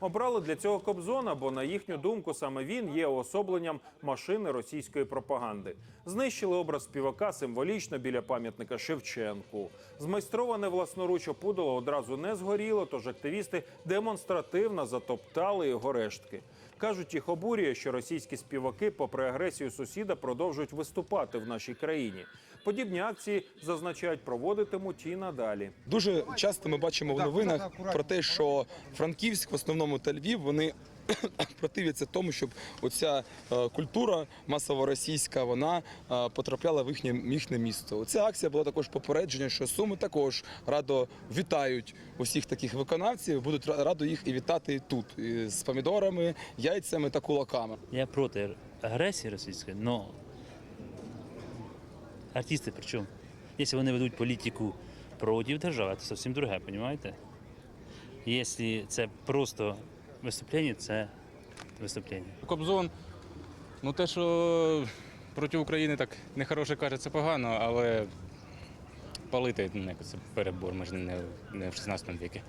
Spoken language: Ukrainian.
Обрали для цього Кобзона, бо на їхню думку саме він є уособленням машини російської пропаганди. Знищили образ співака символічно біля пам'ятника Шевченку. Змайстроване власноруч опудало одразу не згоріло, тож активісти демонстративно затоптали його рештки. Кажуть, їх обурює, що російські співаки, попри агресію сусіда, продовжують виступати в нашій країні. Подібні акції зазначають, проводитимуть і надалі. Дуже часто ми бачимо в новинах про те, що Франківськ, в основному та Львів, вони противляться тому, щоб оця е, культура масово російська вона е, потрапляла в їхнє, їхнє місто. Ця акція була також попередження, що суми також радо вітають усіх таких виконавців, будуть ра- радо їх і вітати тут і з помідорами, яйцями та кулаками. Я проти агресії російської, але артисти при чому? Якщо вони ведуть політику проти держави, це зовсім друге, розумієте? Якщо це просто виступлення, це виступлення. Кобзон, ну те, що проти України так нехороше каже, це погано, але палити це перебор, ми ж не, не в 16 віці.